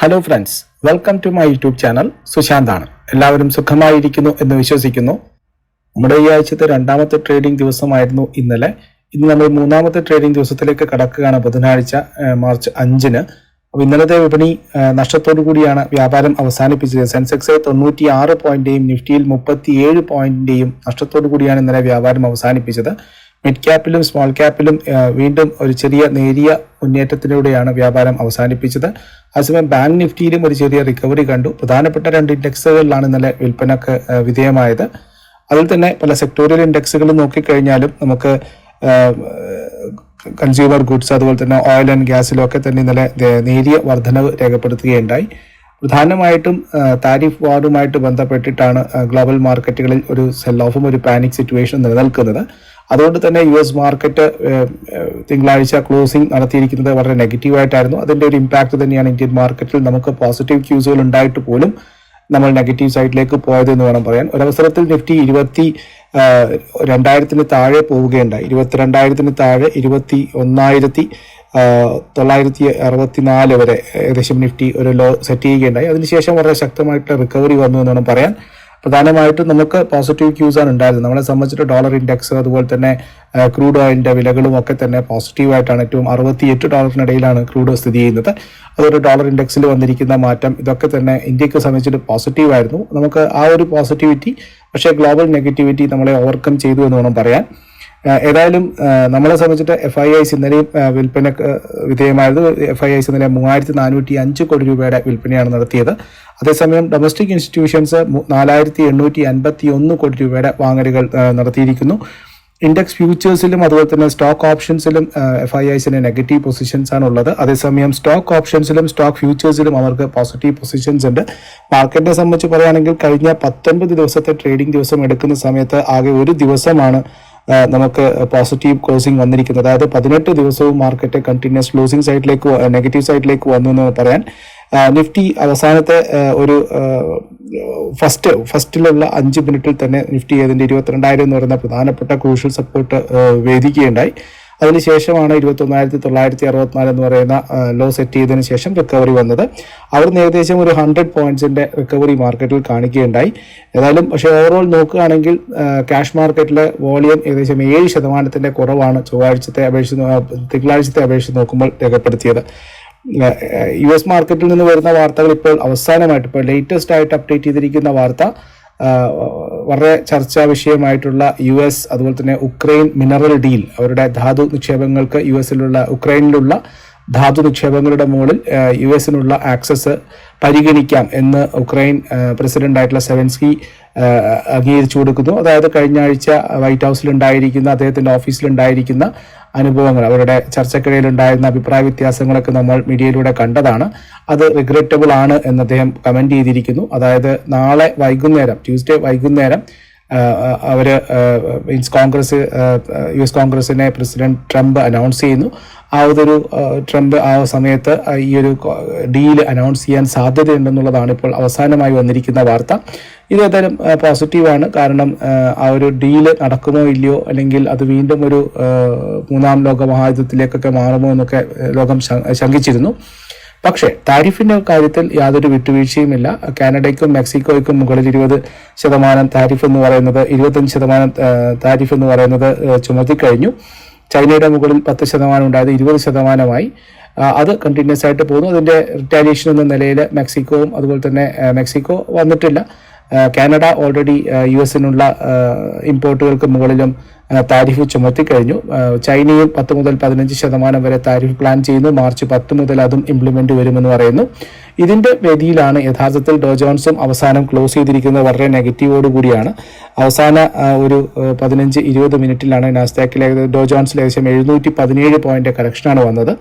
Hello friends welcome to my YouTube channel സുശാന്താണ് എല്ലാവരും സുഖമായിരിക്കുന്നു എന്ന് വിശ്വസിക്കുന്നു. നമ്മുടെ ഈ ആഴ്ചത്തെ രണ്ടാമത്തെ ട്രേഡിംഗ് ദിവസമായിരുന്നു ഇന്നലെ. ഇന്ന് നമ്മൾ മൂന്നാമത്തെ ട്രേഡിംഗ് ദിവസത്തിലേക്ക് കടക്കുകയാണ് ബുധനാഴ്ച മാർച്ച് അഞ്ചിന്. ഇന്നലത്തെ വിപണി നഷ്ടത്തോടു കൂടിയാണ് വ്യാപാരം അവസാനിപ്പിച്ചത്. സെൻസെക്സ് തൊണ്ണൂറ്റി ആറ് പോയിന്റേയും നിഫ്റ്റിയിൽ മുപ്പത്തിയേഴ് പോയിന്റിന്റെയും നഷ്ടത്തോടു കൂടിയാണ് ഇന്നലെ വ്യാപാരം അവസാനിപ്പിച്ചത്. മിഡ് ക്യാപ്പിലും സ്മോൾ ക്യാപ്പിലും വീണ്ടും ഒരു ചെറിയ നേരിയ മുന്നേറ്റത്തിലൂടെയാണ് വ്യാപാരം അവസാനിപ്പിച്ചത്. അതേസമയം ബാങ്ക് നിഫ്റ്റിയിലും ഒരു ചെറിയ റിക്കവറി കണ്ടു. പ്രധാനപ്പെട്ട രണ്ട് ഇൻഡെക്സുകളിലാണ് ഇന്നലെ വിൽപ്പനക്ക് വിധേയമായത്. അതിൽ തന്നെ പല സെക്ടോറിയൽ ഇൻഡെക്സുകൾ നോക്കിക്കഴിഞ്ഞാലും നമുക്ക് കൺസ്യൂമർ ഗുഡ്സ് അതുപോലെ തന്നെ ഓയിൽ ആൻഡ് ഗ്യാസിലൊക്കെ തന്നെ ഇന്നലെ നേരിയ വർധനവ് രേഖപ്പെടുത്തുകയുണ്ടായി. പ്രധാനമായിട്ടും താരിഫ് വാറുമായിട്ട് ബന്ധപ്പെട്ടിട്ടാണ് ഗ്ലോബൽ മാർക്കറ്റുകളിൽ ഒരു സെൽ ഓഫും ഒരു പാനിക് സിറ്റുവേഷൻ നിലനിൽക്കുന്നത്. അതുകൊണ്ട് തന്നെ യു എസ് മാർക്കറ്റ് തിങ്കളാഴ്ച ക്ലോസിംഗ് നടത്തിയിരിക്കുന്നത് വളരെ നെഗറ്റീവായിട്ടായിരുന്നു. അതിന്റെ ഒരു ഇമ്പാക്ട് തന്നെയാണ് ഇന്ത്യൻ മാർക്കറ്റിൽ നമുക്ക് പോസിറ്റീവ് ക്യൂസുകൾ ഉണ്ടായിട്ട് പോലും നമ്മൾ നെഗറ്റീവ് സൈഡിലേക്ക് പോയത് എന്ന് വേണം പറയാൻ. ഒരവസരത്തിൽ നിഫ്റ്റി ഇരുപത്തി രണ്ടായിരത്തിന് താഴെ പോവുകയുണ്ടായി. ഇരുപത്തിരണ്ടായിരത്തിന് താഴെ ഇരുപത്തി ഒന്നായിരത്തി തൊള്ളായിരത്തി അറുപത്തിനാല് വരെ ഏകദേശം നിഫ്റ്റി ഒരു ലോ സെറ്റ് ചെയ്യുകയുണ്ടായി. അതിനുശേഷം വളരെ ശക്തമായിട്ടുള്ള റിക്കവറി വന്നു എന്ന് വേണം പറയാൻ. പ്രധാനമായിട്ടും നമുക്ക് പോസിറ്റീവ് ക്യൂസ് ആണ് ഉണ്ടായിരുന്നത്. നമ്മളെ സംബന്ധിച്ചിട്ട് ഡോളർ ഇൻഡെക്സ് അതുപോലെ തന്നെ ക്രൂഡ് ഓയിലിന്റെ വിലകളും ഒക്കെ തന്നെ പോസിറ്റീവ് ആയിട്ടാണ് ഏറ്റവും അറുപത്തിയെട്ട് ഡോളറിനിടയിലാണ് ക്രൂഡ് സ്ഥിതി ചെയ്യുന്നത്. അതൊരു ഡോളർ ഇൻഡെക്സിൽ വന്നിരിക്കുന്ന മാറ്റം ഇതൊക്കെ തന്നെ ഇന്ത്യയ്ക്ക് സംബന്ധിച്ചിട്ട് പോസിറ്റീവ് ആയിരുന്നു. നമുക്ക് ആ ഒരു പോസിറ്റിവിറ്റി പക്ഷേ ഗ്ലോബൽ നെഗറ്റിവിറ്റി നമ്മളെ ഓവർകം ചെയ്തു എന്ന് വേണം പറയാൻ. ഏതായാലും നമ്മളെ സംബന്ധിച്ചിട്ട് എഫ് ഐ ഐസ് ഇന്നലെയും വിൽപ്പന വിധേയമായത് എഫ് ഐ ഐസ് ഇന്നലെ മൂവായിരത്തി നാനൂറ്റി അഞ്ച് കോടി രൂപയുടെ വിൽപ്പനയാണ് നടത്തിയത്. അതേസമയം ഡൊമസ്റ്റിക് ഇൻസ്റ്റിറ്റ്യൂഷൻസ് നാലായിരത്തി എണ്ണൂറ്റി അൻപത്തി ഒന്ന് കോടി രൂപയുടെ വാങ്ങലുകൾ നടത്തിയിരിക്കുന്നു. ഇൻഡെക്സ് ഫ്യൂച്ചേഴ്സിലും അതുപോലെ തന്നെ സ്റ്റോക്ക് ഓപ്ഷൻസിലും എഫ് ഐ ഐസിന് നെഗറ്റീവ് പൊസിഷൻസ് ആണ് ഉള്ളത് അതേസമയം സ്റ്റോക്ക് ഓപ്ഷൻസിലും സ്റ്റോക്ക് ഫ്യൂച്ചേഴ്സിലും അവർക്ക് പോസിറ്റീവ് പൊസിഷൻസ് ഉണ്ട്. മാർക്കറ്റിനെ സംബന്ധിച്ച് പറയുകയാണെങ്കിൽ കഴിഞ്ഞ പത്തൊൻപത് ദിവസത്തെ ട്രേഡിംഗ് ദിവസം എടുക്കുന്ന സമയത്ത് ആകെ ഒരു ദിവസമാണ് നമുക്ക് പോസിറ്റീവ് ക്ലോസിംഗ് വന്നിരിക്കുന്നത്. അതായത് പതിനെട്ട് ദിവസവും മാർക്കറ്റ് കണ്ടിന്യൂസ് ക്ലോസിംഗ് സൈഡിലേക്ക് നെഗറ്റീവ് സൈഡിലേക്ക് വന്നു എന്ന് പറയാൻ നിഫ്റ്റി അവസാനത്തെ ഒരു ഫസ്റ്റ് ഫസ്റ്റിലുള്ള അഞ്ച് മിനിറ്റിൽ തന്നെ നിഫ്റ്റി ഏതിന്റെ ഇരുപത്തിരണ്ടായിരം എന്ന് പറയുന്ന പ്രധാനപ്പെട്ട ക്രൂഷ്യൽ സപ്പോർട്ട് വേദിക്കുകയുണ്ടായി. അതിനുശേഷമാണ് ഇരുപത്തി ഒന്നായിരത്തി തൊള്ളായിരത്തി അറുപത്തിനാല് എന്ന് പറയുന്ന ലോ സെറ്റ് ചെയ്തതിനു ശേഷം റിക്കവറി വന്നത്. അവിടുന്ന് ഏകദേശം ഒരു ഹൺഡ്രഡ് പോയിന്റ്സിന്റെ റിക്കവറി മാർക്കറ്റിൽ കാണിക്കുകയുണ്ടായി. ഏതായാലും പക്ഷേ ഓവറോൾ നോക്കുകയാണെങ്കിൽ ക്യാഷ് മാർക്കറ്റിലെ വോളിയം ഏകദേശം ഏഴ് ശതമാനത്തിന്റെ കുറവാണ് ചൊവ്വാഴ്ചത്തെ അപേക്ഷിച്ച് തിങ്കളാഴ്ചത്തെ അപേക്ഷിച്ച് നോക്കുമ്പോൾ രേഖപ്പെടുത്തിയത്. യു എസ് മാർക്കറ്റിൽ നിന്ന് വരുന്ന വാർത്തകൾ ഇപ്പോൾ അവസാനമായിട്ട് ഇപ്പോൾ ലേറ്റസ്റ്റ് ആയിട്ട് അപ്ഡേറ്റ് ചെയ്തിരിക്കുന്ന വാർത്ത വളരെ ചർച്ചാ വിഷയമായിട്ടുള്ള യു എസ് അതുപോലെ തന്നെ ഉക്രൈൻ മിനറൽ ഡീൽ അവരുടെ ധാതു നിക്ഷേപങ്ങൾക്ക് യു എസിലുള്ള ഉക്രൈനിലുള്ള ധാതു നിക്ഷേപങ്ങളുടെ മുകളിൽ യു എസിനുള്ള ആക്സസ് പരിഗണിക്കാം എന്ന് ഉക്രൈൻ പ്രസിഡന്റായിട്ടുള്ള സെവൻസ്കി അംഗീകരിച്ചു കൊടുക്കുന്നു. അതായത് കഴിഞ്ഞ ആഴ്ച വൈറ്റ് അദ്ദേഹത്തിന്റെ ഓഫീസിൽ ഉണ്ടായിരിക്കുന്ന അനുഭവങ്ങൾ അവരുടെ ചർച്ചക്കിടയിൽ ഉണ്ടായിരുന്ന അഭിപ്രായ വ്യത്യാസങ്ങളൊക്കെ നമ്മൾ മീഡിയയിലൂടെ കണ്ടതാണ്. അത് റിഗ്രറ്റബിൾ ആണ് എന്ന് അദ്ദേഹം കമന്റ് ചെയ്തിരിക്കുന്നു. അതായത് നാളെ വൈകുന്നേരം ട്യൂസ്ഡേ വൈകുന്നേരം ആ, മീൻസ് കോൺഗ്രസ് യു എസ് കോൺഗ്രസിനെ പ്രസിഡന്റ് ട്രംപ് അനൗൺസ് ചെയ്യുന്നു. ആ ഒരു ട്രംപ് ആ സമയത്ത് ഈ ഒരു ഡീൽ അനൗൺസ് ചെയ്യാൻ സാധ്യതയുണ്ടെന്നുള്ളതാണ് ഇപ്പോൾ അവസാനമായി വന്നിരിക്കുന്ന വാർത്ത. ഇത് ഏതായാലും പോസിറ്റീവാണ്. കാരണം ആ, ഒരു ഡീൽ നടക്കുമോ ഇല്ലയോ അല്ലെങ്കിൽ അത് വീണ്ടും ഒരു മൂന്നാം ലോക മഹായുദ്ധത്തിലേക്കൊക്കെ മാറുമോ എന്നൊക്കെ ലോകം ശങ്കിച്ചിരുന്നു. പക്ഷേ താരിഫിന്റെ കാര്യത്തിൽ യാതൊരു വിട്ടുവീഴ്ചയുമില്ല. കാനഡയ്ക്കും മെക്സിക്കോയ്ക്കും മുകളിൽ ഇരുപത് ശതമാനം താരിഫ് എന്ന് പറയുന്നത് ഇരുപത്തഞ്ച് ശതമാനം താരിഫ് എന്ന് പറയുന്നത് ചുമത്തിക്കഴിഞ്ഞു. ചൈനയുടെ മുകളിൽ പത്ത് ശതമാനം ഉണ്ടായത് ഇരുപത് ശതമാനമായി. അത് കണ്ടിന്യൂസ് ആയിട്ട് പോകുന്നു. അതിന്റെ റിറ്റാലിയേഷൻ എന്ന നിലയിൽ മെക്സിക്കോവും അതുപോലെ തന്നെ മെക്സിക്കോ വന്നിട്ടില്ല. കാനഡ ഓൾറെഡി യു എസിനുള്ള ഇമ്പോർട്ടുകൾക്ക് മുകളിലും താരിഫ് ചുമത്തി കഴിഞ്ഞു ചൈനയും പത്ത് മുതൽ പതിനഞ്ച് ശതമാനം വരെ താരിഫ് പ്ലാൻ ചെയ്യുന്നു. മാർച്ച് പത്ത് മുതൽ അതും ഇംപ്ലിമെന്റ് വരുമെന്ന് പറയുന്നു. ഇതിന്റെ വേദിയിലാണ് യഥാർത്ഥത്തിൽ ഡോജോൺസും അവസാനം ക്ലോസ് ചെയ്തിരിക്കുന്നത് വളരെ നെഗറ്റീവോട് കൂടിയാണ്. അവസാന ഒരു പതിനഞ്ച് ഇരുപത് മിനിറ്റിലാണ് നാസ്ഡാക്കിൽ ഏകദേശം ഡോ ജോൺസിൽ ഏകദേശം എഴുന്നൂറ്റി പതിനേഴ് പോയിന്റ് കറക്ഷനാണ് വന്നത്.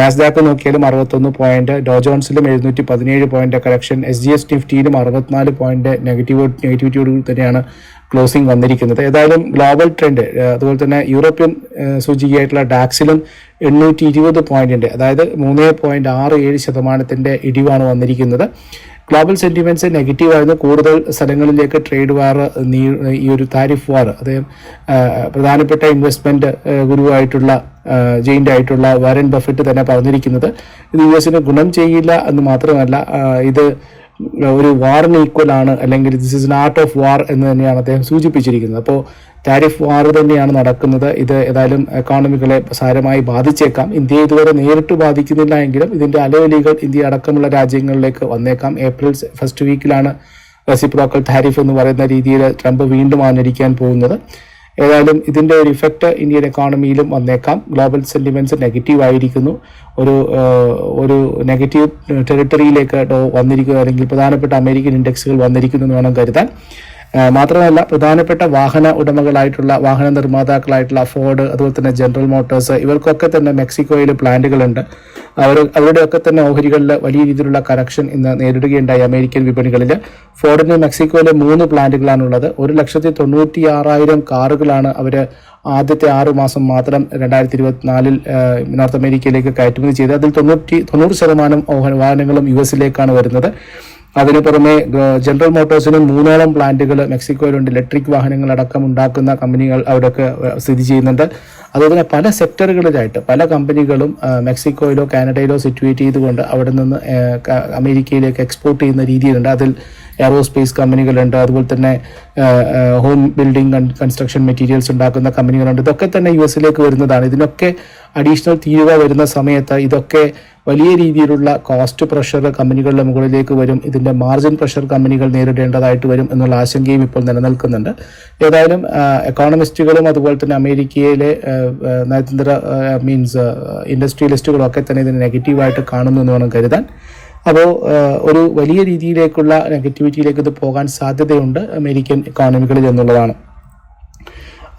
നാസ്ദാക്ക് നോക്കിയാലും അറുപത്തൊന്ന് പോയിന്റ് ഡോജോൺസിലും എഴുന്നൂറ്റി പതിനേഴ് point correction S G S നിഫ്റ്റിയിലും അറുപത്തിനാല് പോയിന്റ് നെഗറ്റീവ് നെഗറ്റിവിറ്റിയോട് തന്നെയാണ് ക്ലോസിംഗ് വന്നിരിക്കുന്നത്. ഏതായാലും ഗ്ലോബൽ ട്രെൻഡ് അതുപോലെ തന്നെ യൂറോപ്യൻ സൂചികയായിട്ടുള്ള ഡാക്സിലും എണ്ണൂറ്റി ഇരുപത് പോയിന്റിന്റെ അതായത് മൂന്ന് പോയിന്റ് ആറ് ഏഴ് ശതമാനത്തിന്റെ ഇടിവാണ് വന്നിരിക്കുന്നത്. ഗ്ലോബൽ സെന്റിമെന്റ്സ് നെഗറ്റീവ് ആയിരുന്നു. കൂടുതൽ സ്ഥലങ്ങളിലേക്ക് ട്രേഡ് വാർ ഈ ഒരു താരിഫ് വാർ ആ, പ്രധാനപ്പെട്ട ഇൻവെസ്റ്റ്മെന്റ് ഗുരുവായിട്ടുള്ള ജെയിന്റ് ആയിട്ടുള്ള വാരൻ ബഫറ്റ് തന്നെ പറഞ്ഞിരിക്കുന്നത്. ഇത് യു എസിന് ഗുണം ചെയ്യില്ല എന്ന് മാത്രമല്ല ഇത് ഒരു വാറിന് ഈക്വൽ ആണ് അല്ലെങ്കിൽ this is art of war എന്ന് തന്നെയാണ് അദ്ദേഹം സൂചിപ്പിച്ചിരിക്കുന്നത്. അപ്പോൾ ടാരിഫ് വാർ തന്നെയാണ് നടക്കുന്നത്. ഇത് ഏതായാലും എക്കോണമികളെ സാരമായി ബാധിച്ചേക്കാം. ഇന്ത്യയെ ഇതുവരെ നേരിട്ട് ബാധിക്കുന്നില്ല എങ്കിലും ഇതിന്റെ അലവലികൾ ഇന്ത്യ അടക്കമുള്ള രാജ്യങ്ങളിലേക്ക് വന്നേക്കാം. ഏപ്രിൽ ഫസ്റ്റ് വീക്കിലാണ് റെസിപ്രോക്കൽ ടാരിഫ് എന്ന് പറയുന്ന രീതിയിൽ ട്രംപ് വീണ്ടും ആഞ്ഞടിക്കാൻ പോകുന്നത്. ഏതായാലും ഇതിന്റെ ഒരു ഇഫക്റ്റ് ഇന്ത്യൻ എക്കോണമിയിലും വന്നേക്കാം. ഗ്ലോബൽ സെന്റിമെന്റ്സ് നെഗറ്റീവ് ആയിരിക്കുന്നു. ഒരു ഒരു നെഗറ്റീവ് ടെറിട്ടറിയിലേക്ക് വന്നിരിക്കുക അല്ലെങ്കിൽ പ്രധാനപ്പെട്ട അമേരിക്കൻ ഇൻഡെക്സുകൾ വന്നിരിക്കുന്നു എന്ന് വേണം കരുതാൻ. മാത്രമല്ല പ്രധാനപ്പെട്ട വാഹന ഉടമകളായിട്ടുള്ള വാഹന നിർമ്മാതാക്കളായിട്ടുള്ള ഫോർഡ് അതുപോലെ തന്നെ ജനറൽ മോട്ടോഴ്സ് ഇവർക്കൊക്കെ തന്നെ മെക്സിക്കോയിൽ പ്ലാന്റുകളുണ്ട് അവർ അവരുടെയൊക്കെ തന്നെ ഓഹരികളിൽ വലിയ രീതിയിലുള്ള കറക്ഷൻ ഇന്ന് നേരിടുകയുണ്ടായി അമേരിക്കൻ വിപണികളിൽ ഫോർഡിന് മെക്സിക്കോയിലെ മൂന്ന് പ്ലാന്റുകളാണുള്ളത്. ഒരു ലക്ഷത്തി തൊണ്ണൂറ്റി ആറായിരം കാറുകളാണ് അവർ ആദ്യത്തെ ആറു മാസം മാത്രം രണ്ടായിരത്തി ഇരുപത്തിനാലിൽ നോർത്ത് അമേരിക്കയിലേക്ക് കയറ്റുമതി ചെയ്തത്. അതിൽ തൊണ്ണൂറ്റി തൊണ്ണൂറ് ശതമാനം വാഹനങ്ങളും യു എസിലേക്കാണ് വരുന്നത്. അതിനു പുറമെ ജനറൽ മോട്ടോഴ്സിന് മൂന്നോളം പ്ലാന്റുകൾ മെക്സിക്കോയിലുണ്ട്. ഇലക്ട്രിക് വാഹനങ്ങൾ അടക്കം ഉണ്ടാക്കുന്ന കമ്പനികൾ അവിടെയൊക്കെ സ്ഥിതി ചെയ്യുന്നുണ്ട്. അതുപോലെ പല സെക്ടറുകളിലായിട്ട് പല കമ്പനികളും മെക്സിക്കോയിലോ കാനഡയിലോ സിറ്റുവേറ്റ് ചെയ്തുകൊണ്ട് അവിടെ നിന്ന് അമേരിക്കയിലേക്ക് എക്സ്പോർട്ട് ചെയ്യുന്ന രീതിയിലുണ്ട്. അതിൽ എയറോസ്പേസ് കമ്പനികളുണ്ട്. അതുപോലെ തന്നെ ഹോം ബിൽഡിംഗ് കൺസ്ട്രക്ഷൻ മെറ്റീരിയൽസ് ഉണ്ടാക്കുന്ന കമ്പനികളുണ്ട്. ഇതൊക്കെ തന്നെ യു എസിലേക്ക് വരുന്നതാണ്. ഇതിനൊക്കെ അഡീഷണൽ തീരുവ വരുന്ന സമയത്ത് ഇതൊക്കെ വലിയ രീതിയിലുള്ള കോസ്റ്റ് പ്രഷർ കമ്പനികളുടെ മുകളിലേക്ക് വരും. ഇതിന്റെ മാർജിൻ പ്രഷർ കമ്പനികൾ നേരിടേണ്ടതായിട്ട് വരും എന്നുള്ള ആശങ്കയും ഇപ്പോൾ നിലനിൽക്കുന്നുണ്ട്. ഏതായാലും എക്കോണമിസ്റ്റുകളും അതുപോലെ തന്നെ അമേരിക്കയിലെ നയതന്ത്ര മീൻസ് ഇൻഡസ്ട്രിയലിസ്റ്റുകളും ഒക്കെ തന്നെ ഇതിനെ നെഗറ്റീവായിട്ട് കാണുന്നു എന്ന് വേണം കരുതാൻ. അപ്പോൾ ഒരു വലിയ രീതിയിലേക്കുള്ള നെഗറ്റിവിറ്റിയിലേക്ക് ഇത് പോകാൻ സാധ്യതയുണ്ട് അമേരിക്കൻ എക്കോണമികളിൽ എന്നുള്ളതാണ്.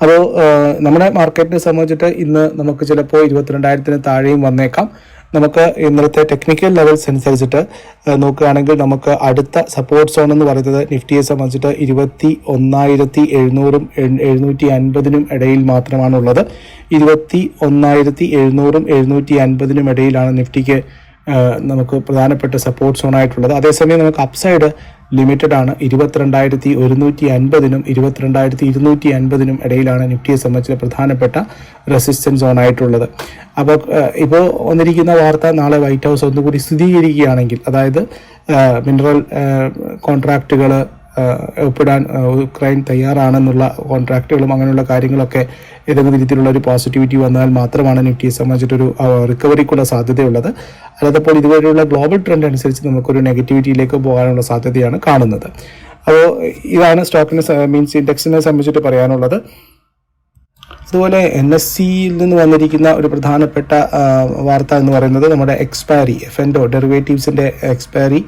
അപ്പോൾ നമ്മുടെ മാർക്കറ്റിനെ സംബന്ധിച്ചിട്ട് ഇന്ന് നമുക്ക് ചിലപ്പോൾ ഇരുപത്തിരണ്ടായിരത്തിന് താഴെയും വന്നേക്കാം. നമുക്ക് ഇന്നത്തെ ടെക്നിക്കൽ ലെവൽസ് അനുസരിച്ചിട്ട് നോക്കുകയാണെങ്കിൽ നമുക്ക് അടുത്ത സപ്പോർട്ട് സോൺ എന്ന് പറയുന്നത് നിഫ്റ്റിയെ സംബന്ധിച്ചിട്ട് ഇരുപത്തി ഒന്നായിരത്തി എഴുന്നൂറും എഴ്- എഴുന്നൂറ്റി അൻപതിനും ഇടയിൽ മാത്രമാണുള്ളത്. ഇരുപത്തി ഒന്നായിരത്തി എഴുന്നൂറും എഴുന്നൂറ്റി അൻപതിനും ഇടയിലാണ് നിഫ്റ്റിക്ക് നമുക്ക് പ്രധാനപ്പെട്ട സപ്പോർട്ട് സോൺ ആയിട്ടുള്ളത്. അതേസമയം നമുക്ക് അപ്സൈഡ് ലിമിറ്റഡ് ആണ്. ഇരുപത്തിരണ്ടായിരത്തി ഒരുന്നൂറ്റി അൻപതിനും ഇരുപത്തിരണ്ടായിരത്തി ഇരുന്നൂറ്റി അൻപതിനും ഇടയിലാണ് നിഫ്റ്റിയെ സംബന്ധിച്ച പ്രധാനപ്പെട്ട റെസിസ്റ്റൻസ് സോൺ ആയിട്ടുള്ളത്. അപ്പോൾ ഇപ്പോൾ വന്നിരിക്കുന്ന വാർത്ത നാളെ വൈറ്റ് ഹൗസ് ഒന്നുകൂടി സ്ഥിരീകരിക്കുകയാണെങ്കിൽ അതായത് മിനറൽ കോൺട്രാക്റ്റുകൾ ഒപ്പിടാൻ ഉക്രൈൻ തയ്യാറാണെന്നുള്ള കോൺട്രാക്റ്റുകളും അങ്ങനെയുള്ള കാര്യങ്ങളൊക്കെ ഏതെങ്കിലും രീതിയിലുള്ള ഒരു പോസിറ്റിവിറ്റി വന്നാൽ മാത്രമാണ് നിഫ്റ്റിയെ സംബന്ധിച്ചിട്ടൊരു റിക്കവറിക്കുള്ള സാധ്യതയുള്ളത്. അല്ലാത്തപ്പോൾ ഇതുവരെയുള്ള ഗ്ലോബൽ ട്രെൻഡ് അനുസരിച്ച് നമുക്കൊരു നെഗറ്റിവിറ്റിയിലേക്ക് പോകാനുള്ള സാധ്യതയാണ് കാണുന്നത്. അപ്പോൾ ഇതാണ് സ്റ്റോക്കിനെ മീൻസ് ഇൻഡെക്സിനെ സംബന്ധിച്ചിട്ട് പറയാനുള്ളത്. അതുപോലെ എൻ എസ് സിയിൽ നിന്ന് വന്നിരിക്കുന്ന ഒരു പ്രധാനപ്പെട്ട വാർത്ത എന്ന് പറയുന്നത് നമ്മുടെ എക്സ്പയറി എഫ് എൻഡോ ഡെറിവേറ്റീവ്സിന്റെ എക്സ്പയറി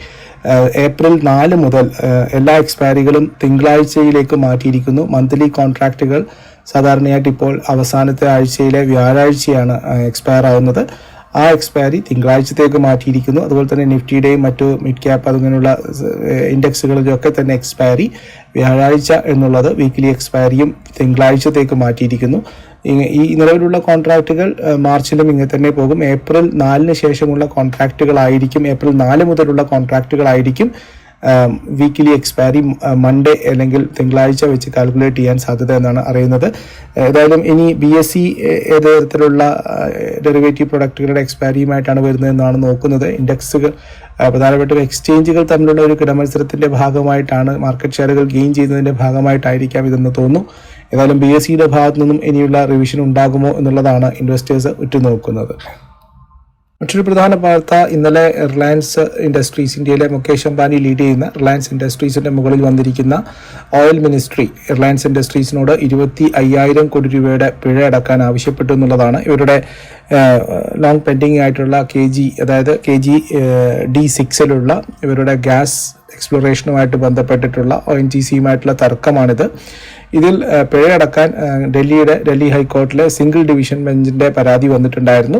ഏപ്രിൽ നാല് മുതൽ എല്ലാ എക്സ്പയറികളും തിങ്കളാഴ്ചയിലേക്ക് മാറ്റിയിരിക്കുന്നു. മന്ത്ലി കോൺട്രാക്റ്റുകൾ സാധാരണയായിട്ട് ഇപ്പോൾ അവസാനത്തെ ആഴ്ചയിലെ വ്യാഴാഴ്ചയാണ് എക്സ്പയർ ആവുന്നത്. ആ എക്സ്പയറി തിങ്കളാഴ്ചത്തേക്ക് മാറ്റിയിരിക്കുന്നു. അതുപോലെ തന്നെ നിഫ്റ്റിയുടെയും മറ്റു മിഡ് ക്യാപ്പ് അതുങ്ങനെയുള്ള ഇൻഡെക്സുകളിലൊക്കെ തന്നെ എക്സ്പയറി വ്യാഴാഴ്ച എന്നുള്ളത് വീക്കിലി എക്സ്പയറിയും തിങ്കളാഴ്ചത്തേക്ക് മാറ്റിയിരിക്കുന്നു. ഈ- നിലവിലുള്ള കോൺട്രാക്റ്റുകൾ മാർച്ചിലും ഇങ്ങനെ തന്നെ പോകും. ഏപ്രിൽ നാലിന് ശേഷമുള്ള കോൺട്രാക്റ്റുകളായിരിക്കും ഏപ്രിൽ നാല് മുതലുള്ള കോൺട്രാക്റ്റുകളായിരിക്കും വീക്കിലി എക്സ്പയറി മൺഡേ അല്ലെങ്കിൽ തിങ്കളാഴ്ച വെച്ച് കാൽക്കുലേറ്റ് ചെയ്യാൻ സാധ്യത എന്നാണ് അറിയുന്നത്. ഏതായാലും ഇനി ബി എസ് സി ഏത് തരത്തിലുള്ള ഡെറിവേറ്റീവ് പ്രൊഡക്റ്റുകളുടെ എക്സ്പയറിയുമായിട്ടാണ് വരുന്നതെന്നാണ് നോക്കുന്നത്. ഇൻഡെക്സുകൾ പ്രധാനപ്പെട്ട എക്സ്ചേഞ്ചുകൾ തമ്മിലുള്ള ഒരു കിടമത്സരത്തിന്റെ ഭാഗമായിട്ടാണ് മാർക്കറ്റ് ഷെയറുകൾ ഗെയിൻ ചെയ്യുന്നതിന്റെ ഭാഗമായിട്ടായിരിക്കാം ഇതെന്ന് തോന്നുന്നു. ഏതായാലും ബി എസ് സിയുടെ ഭാഗത്തു നിന്നും ഇനിയുള്ള റിവിഷൻ ഉണ്ടാകുമോ എന്നുള്ളതാണ് ഇൻവെസ്റ്റേഴ്സ് ഉറ്റുനോക്കുന്നത്. മറ്റൊരു പ്രധാന വാർത്ത ഇന്നലെ റിലയൻസ് ഇൻഡസ്ട്രീസ് ഇന്ത്യയിലെ മുകേഷ് അംബാനി ലീഡ് ചെയ്യുന്ന റിലയൻസ് ഇൻഡസ്ട്രീസിന്റെ മുകളിൽ വന്നിരിക്കുന്ന ഓയിൽ മിനിസ്ട്രി റിലയൻസ് ഇൻഡസ്ട്രീസിനോട് ഇരുപത്തി അയ്യായിരം കോടി രൂപയുടെ പിഴ അടക്കാൻ ആവശ്യപ്പെട്ടു എന്നുള്ളതാണ്. ഇവരുടെ ലോങ് പെൻഡിങ് ആയിട്ടുള്ള കെ ജി അതായത് കെ ജി ഡി സിക്സിലുള്ള ഇവരുടെ ഗ്യാസ് എക്സ്പ്ലോറേഷനുമായിട്ട് ബന്ധപ്പെട്ടിട്ടുള്ള ഒ എൻ ജി സിയുമായിട്ടുള്ള തർക്കമാണിത്. ഇതിൽ പിഴയടക്കാൻ ഡൽഹിയുടെ ഡൽഹി ഹൈക്കോർട്ടിലെ സിംഗിൾ ഡിവിഷൻ ബെഞ്ചിന്റെ പരാതി വന്നിട്ടുണ്ടായിരുന്നു.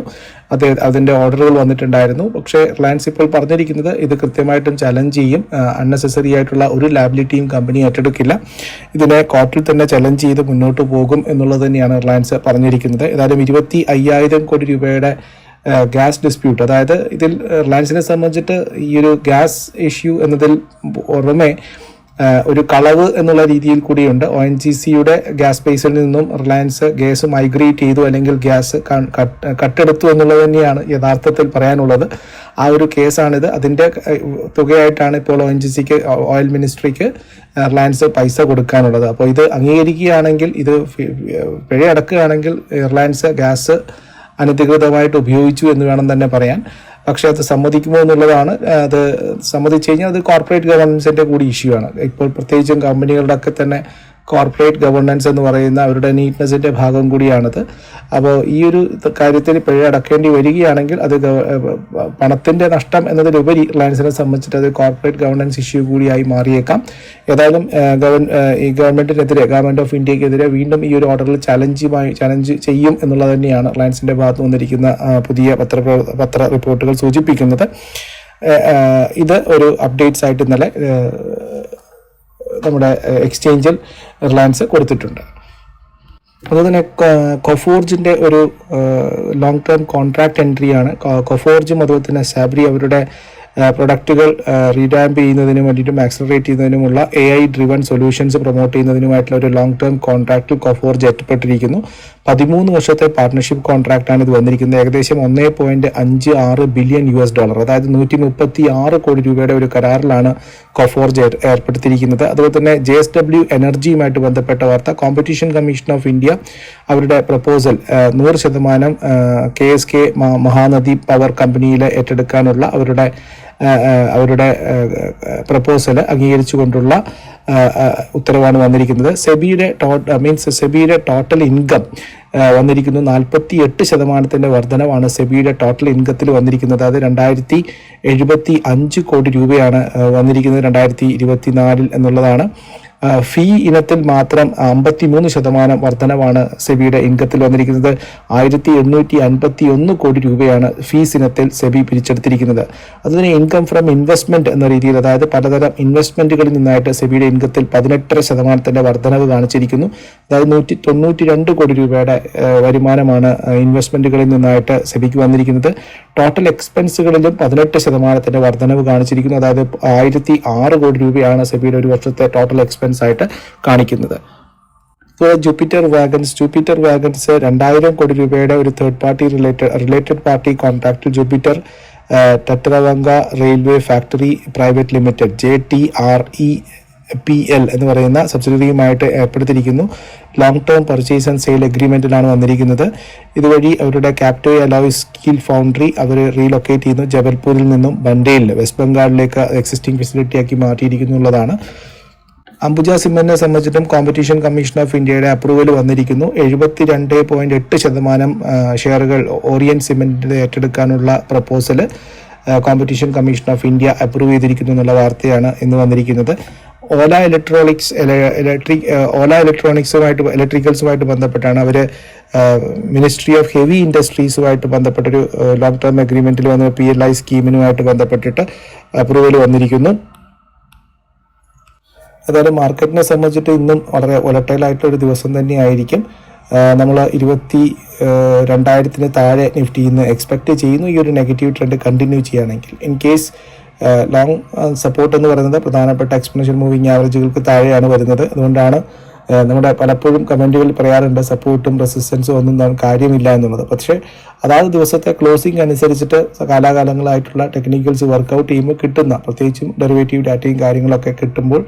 അത് അതിന്റെ ഓർഡറുകൾ വന്നിട്ടുണ്ടായിരുന്നു. പക്ഷേ റിലയൻസ് ഇപ്പോൾ പറഞ്ഞിരിക്കുന്നത് ഇത് കൃത്യമായിട്ടും ചലഞ്ച് ചെയ്യും. അൺനെസസറി ആയിട്ടുള്ള ഒരു ലാബിലിറ്റിയും കമ്പനി ഏറ്റെടുക്കില്ല. ഇതിനെ കോർട്ടിൽ തന്നെ ചലഞ്ച് ചെയ്ത് മുന്നോട്ട് പോകും എന്നുള്ളത് തന്നെയാണ് റിലയൻസ് പറഞ്ഞിരിക്കുന്നത്. ഏതായാലും ഇരുപത്തി അയ്യായിരം കോടി രൂപയുടെ ഗ്യാസ് ഡിസ്പ്യൂട്ട് അതായത് ഇതിൽ റിലയൻസിനെ സംബന്ധിച്ചിട്ട് ഈ ഒരു ഗ്യാസ് ഇഷ്യൂ എന്നതിൽ പുറമെ ഒരു കളവ് എന്നുള്ള രീതിയിൽ കൂടിയുണ്ട്. ഒ എൻ ജി സിയുടെ ഗ്യാസ് ബേസിൽ നിന്നും റിലയൻസ് ഗ്യാസ് മൈഗ്രേറ്റ് ചെയ്തു അല്ലെങ്കിൽ ഗ്യാസ് കട്ട് കട്ടെടുത്തു എന്നുള്ളത് തന്നെയാണ് യഥാർത്ഥത്തിൽ പറയാനുള്ളത്. ആ ഒരു കേസാണിത്. അതിന്റെ തുകയായിട്ടാണ് ഇപ്പോൾ ഒ എൻ ജി സിക്ക് ഓയിൽ മിനിസ്ട്രിക്ക് റിലയൻസ് പൈസ കൊടുക്കാനുള്ളത്. അപ്പോൾ ഇത് അംഗീകരിക്കുകയാണെങ്കിൽ ഇത് പിഴയടക്കുകയാണെങ്കിൽ പിഴ റിലയൻസ് ഗ്യാസ് അനധികൃതമായിട്ട് ഉപയോഗിച്ചു എന്ന് വേണം തന്നെ പറയാൻ. പക്ഷെ അത് സമ്മതിക്കുമോ എന്നുള്ളതാണ് അത് സമ്മതിച്ചു കഴിഞ്ഞാൽ അത് കോർപ്പറേറ്റ് ഗവർണൻസിന്റെ കൂടി ഇഷ്യൂ ആണ്. ഇപ്പോൾ പ്രത്യേകിച്ചും കമ്പനികളുടെ ഒക്കെ തന്നെ കോർപ്പറേറ്റ് ഗവർണൻസ് എന്ന് പറയുന്ന അവരുടെ നീറ്റ്നെസിന്റെ ഭാഗം കൂടിയാണത്. അപ്പോൾ ഈ ഒരു കാര്യത്തിൽ പിഴ അടക്കേണ്ടി വരികയാണെങ്കിൽ അത് പണത്തിന്റെ നഷ്ടം എന്നതിലുപരി റിലയൻസിനെ സംബന്ധിച്ചിട്ട് അത് കോർപ്പറേറ്റ് ഗവർണൻസ് ഇഷ്യൂ കൂടിയായി മാറിയേക്കാം. ഏതായാലും ഗവൺ ഈ ഗവൺമെന്റിനെതിരെ ഗവൺമെന്റ് ഓഫ് ഇന്ത്യക്കെതിരെ വീണ്ടും ഈ ഒരു ഓർഡറിൽ ചലഞ്ചുമായി ചലഞ്ച് ചെയ്യും എന്നുള്ളത് തന്നെയാണ് റിലയൻസിന്റെ ഭാഗത്ത് വന്നിരിക്കുന്ന പുതിയ പത്ര പത്ര റിപ്പോർട്ടുകൾ സൂചിപ്പിക്കുന്നത്. ഇത് ഒരു അപ്ഡേറ്റ്സ് ആയിട്ട് ഇന്നലെ നമ്മുടെ എക്സ്ചേഞ്ചിൽ റിലയൻസ് കൊടുത്തിട്ടുണ്ട്. അതുപോലെ തന്നെ കൊഫോർജിന്റെ ഒരു ലോങ് ടേം കോൺട്രാക്ട് എൻട്രിയാണ് കൊഫോർജും അതുപോലെ തന്നെ സാബ്രി അവരുടെ പ്രൊഡക്റ്റുകൾ റീഡാമ്പ് ചെയ്യുന്നതിനും വേണ്ടിയിട്ടും accelerate ചെയ്യുന്നതിനുമുള്ള A I driven solutions promote ചെയ്യുന്നതിനുമായിട്ടുള്ള ഒരു ലോങ് ടേം കോൺട്രാക്റ്റിൽ കൊഫോർജ് ഏർപ്പെട്ടിരിക്കുന്നു പതിമൂന്ന് വർഷത്തെ പാർട്ണർഷിപ്പ് കോൺട്രാക്റ്റാണ് ഇത് വന്നിരിക്കുന്നത്. ഏകദേശം ഒന്നേ പോയിന്റ് അഞ്ച് ആറ് ബില്യൺ യു എസ് ഡോളർ അതായത് നൂറ്റി മുപ്പത്തി ആറ് കോടി രൂപയുടെ ഒരു കരാറിലാണ് കൊഫോർജ് ഏർ- ഏർപ്പെടുത്തിയിരിക്കുന്നത്. അതുപോലെ തന്നെ ജെ എസ് ഡബ്ല്യു എനർജിയുമായിട്ട് ബന്ധപ്പെട്ട വാർത്ത കോമ്പറ്റീഷൻ കമ്മീഷൻ ഓഫ് ഇന്ത്യ അവരുടെ പ്രപ്പോസൽ നൂറ് ശതമാനം K S K Mahanadi power കമ്പനിയിൽ ഏറ്റെടുക്കാനുള്ള അവരുടെ അവരുടെ പ്രപ്പോസൽ അംഗീകരിച്ചുകൊണ്ടുള്ള ഉത്തരവാണ് വന്നിരിക്കുന്നത്. സെബിയുടെ മീൻസ് സെബിയുടെ ടോട്ടൽ ഇൻകം വന്നിരിക്കുന്നു. നാൽപ്പത്തി എട്ട് ശതമാനത്തിന്റെ വർധനവാണ് സെബിയുടെ ടോട്ടൽ ഇൻകത്തിൽ വന്നിരിക്കുന്നത്. അത് രണ്ടായിരത്തി എഴുപത്തി അഞ്ച് കോടി രൂപയാണ് വന്നിരിക്കുന്നത്. രണ്ടായിരത്തി ഇരുപത്തി നാലിൽ എന്നുള്ളതാണ്. ഫീ ഇനത്തിൽ മാത്രം അമ്പത്തിമൂന്ന് ശതമാനം വർധനവാണ് സെബിയുടെ ഇൻകത്തിൽ വന്നിരിക്കുന്നത്. ആയിരത്തി എണ്ണൂറ്റി അൻപത്തി ഒന്ന് കോടി രൂപയാണ് ഫീസ് ഇനത്തിൽ സെബി പിരിച്ചെടുത്തിരിക്കുന്നത്. അതുതന്നെ ഇൻകം ഫ്രം ഇൻവെസ്റ്റ്മെന്റ് എന്ന രീതിയിൽ അതായത് പലതരം ഇൻവെസ്റ്റ്മെന്റുകളിൽ നിന്നായിട്ട് സെബിയുടെ ഇൻകത്തിൽ പതിനെട്ടര ശതമാനത്തിന്റെ വർധനവ് കാണിച്ചിരിക്കുന്നു. അതായത് നൂറ്റി തൊണ്ണൂറ്റി രണ്ട് കോടി രൂപയുടെ വരുമാനമാണ് ഇൻവെസ്റ്റ്മെന്റുകളിൽ നിന്നായിട്ട് സെബിക്ക് വന്നിരിക്കുന്നത്. ടോട്ടൽ എക്സ്പെൻസുകളിലും പതിനെട്ട് ശതമാനത്തിന്റെ വർധനവ് കാണിച്ചിരിക്കുന്നു. അതായത് ആയിരത്തി ആറ് കോടി രൂപയാണ് സെബിയുടെ ഒരു വർഷത്തെ ടോട്ടൽ എക്സ്പെൻസ് ആയിട്ട് കാണിക്കുന്നത്. ജൂപ്പിറ്റർ വാഗൻസ് ജൂപ്പിറ്റർ വാഗൻസ് രണ്ടായിരം കോടി രൂപയുടെ ഒരു third party related related party contract Jupiter Tatravagonka railway factory private limited J T R E P L എന്ന് പറയുന്ന സബ്സിഡിയുമായിട്ട് ഏർപ്പെടുത്തിയിരിക്കുന്നു. Long term purchase and sale അഗ്രിമെന്റിലാണ് വന്നിരിക്കുന്നത്. ഇതുവഴി അവരുടെ ക്യാപ്റ്റോ അലോയ് സ്കീൽ ഫൗണ്ടറി അവർ റീലൊക്കേറ്റ് ചെയ്യുന്നു. ജബൽപൂരിൽ നിന്നും ബണ്ടേലിൽ വെസ്റ്റ് ബംഗാളിലേക്ക് എക്സിസ്റ്റിംഗ് ഫെസിലിറ്റിയാക്കി മാറ്റിയിരിക്കുന്നു എന്നുള്ളതാണ് അംബുജ സിമെന്റിനെ സംബന്ധിച്ചിട്ടും കോമ്പറ്റീഷൻ കമ്മീഷൻ ഓഫ് ഇന്ത്യയുടെ അപ്രൂവൽ വന്നിരിക്കുന്നു. എഴുപത്തി രണ്ട് പോയിന്റ് എട്ട് ശതമാനം ഷെയറുകൾ ഓറിയൻ സിമെന്റിന്റെ ഏറ്റെടുക്കാനുള്ള proposal competition commission of India approve ചെയ്തിരിക്കുന്നു എന്നുള്ള വാർത്തയാണ് ഇന്ന് വന്നിരിക്കുന്നത്. ഓല ഇലക്ട്രോണിക്സ് ഇലക്ട്രിക് ഓല ഇലക്ട്രോണിക്സുമായിട്ട് ഇലക്ട്രിക്കൽസുമായിട്ട് ബന്ധപ്പെട്ടാണ് അവർ മിനിസ്ട്രി ഓഫ് ഹെവി ഇൻഡസ്ട്രീസുമായിട്ട് ബന്ധപ്പെട്ടൊരു ലോങ് ടേം അഗ്രിമെന്റിൽ വന്ന പി എൽ ഐ സ്കീമിനുമായിട്ട് ബന്ധപ്പെട്ടിട്ട് അപ്രൂവൽ വന്നിരിക്കുന്നു. ഏതായാലും മാർക്കറ്റിനെ സംബന്ധിച്ചിട്ട് ഇന്നും വളരെ ഒലട്ടയിലായിട്ടുള്ള ഒരു ദിവസം തന്നെയായിരിക്കും. നമ്മൾ ഇരുപത്തി രണ്ടായിരത്തിന് താഴെ നിഫ്റ്റി ഇന്ന് എക്സ്പെക്റ്റ് ചെയ്യുന്നു. ഈ ഒരു നെഗറ്റീവ് ട്രെൻഡ് കണ്ടിന്യൂ ചെയ്യുകയാണെങ്കിൽ. ഇൻ കേസ് ലോങ് സപ്പോർട്ട് എന്ന് പറയുന്നത് പ്രധാനപ്പെട്ട എക്സ്പെൻഷൻ മൂവിങ് ആവറേജുകൾക്ക് താഴെയാണ് വരുന്നത്. അതുകൊണ്ടാണ് നമ്മുടെ പലപ്പോഴും കമന്റുകളിൽ പറയാറുണ്ട് സപ്പോർട്ടും റെസിസ്റ്റൻസും ഒന്നും കാര്യമില്ല എന്നുള്ളത്. പക്ഷേ അതാത് ദിവസത്തെ ക്ലോസിംഗ് അനുസരിച്ചിട്ട് കാലാകാലങ്ങളായിട്ടുള്ള ടെക്നിക്കൽസ് വർക്കൗട്ട് ചെയ്യുമ്പോൾ കിട്ടുന്ന പ്രത്യേകിച്ചും ഡെറിവേറ്റീവ് ഡാറ്റയും കാര്യങ്ങളൊക്കെ കിട്ടുമ്പോൾ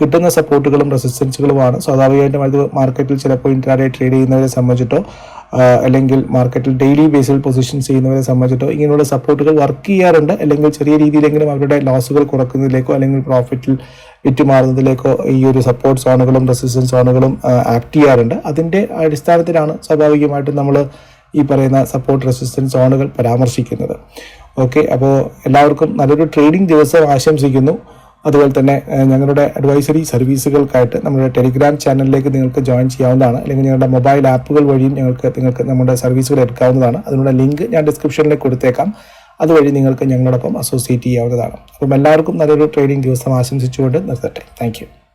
കിട്ടുന്ന സപ്പോർട്ടുകളും റെസിസ്റ്റൻസുകളുമാണ്. സ്വാഭാവികമായിട്ടും അത് മാർക്കറ്റിൽ ചിലപ്പോൾ ഇൻട്രാഡേ ട്രേഡ് ചെയ്യുന്നവരെ സംബന്ധിച്ചിട്ടോ അല്ലെങ്കിൽ മാർക്കറ്റിൽ ഡെയിലി ബേസിൽ പൊസിഷൻ ചെയ്യുന്നവരെ സംബന്ധിച്ചിട്ടോ ഇങ്ങനെയുള്ള സപ്പോർട്ടുകൾ വർക്ക് ചെയ്യാറുണ്ട്. അല്ലെങ്കിൽ ചെറിയ രീതിയിലെങ്കിലും അവരുടെ ലോസുകൾ കുറക്കുന്നതിലേക്കോ അല്ലെങ്കിൽ പ്രോഫിറ്റിൽ വിറ്റുമാറുന്നതിലേക്കോ ഈ ഒരു സപ്പോർട്ട് സോണുകളും റെസിസ്റ്റൻസ് സോണുകളും ആക്ട് ചെയ്യാറുണ്ട്. അതിന്റെ അടിസ്ഥാനത്തിലാണ് സ്വാഭാവികമായിട്ടും നമ്മൾ ഈ പറയുന്ന സപ്പോർട്ട് റെസിസ്റ്റൻസ് സോണുകൾ പരാമർശിക്കുന്നത്. ഓക്കെ അപ്പോൾ എല്ലാവർക്കും നല്ലൊരു ട്രേഡിംഗ് ദിവസം ആശംസിക്കുന്നു. അതുപോലെ തന്നെ ഞങ്ങളുടെ അഡ്വൈസറി സർവീസുകൾക്കായിട്ട് നമ്മുടെ ടെലിഗ്രാം ചാനലിലേക്ക് നിങ്ങൾക്ക് ജോയിൻ ചെയ്യാവുന്നതാണ്. അല്ലെങ്കിൽ ഞങ്ങളുടെ മൊബൈൽ ആപ്പുകൾ വഴിയും ഞങ്ങൾക്ക് നിങ്ങൾക്ക് നമ്മുടെ സർവീസുകൾ എടുക്കാവുന്നതാണ്. അതിനുള്ള ലിങ്ക് ഞാൻ ഡിസ്ക്രിപ്ഷനിലേക്ക് കൊടുത്തേക്കാം. അതുവഴി നിങ്ങൾക്ക് ഞങ്ങളോടൊപ്പം അസോസിയേറ്റ് ചെയ്യാവുന്നതാണ്. അപ്പം എല്ലാവർക്കും നല്ലൊരു ട്രേഡിംഗ് ദിവസം ആശംസിച്ചുകൊണ്ട് നിർത്തട്ടെ. താങ്ക്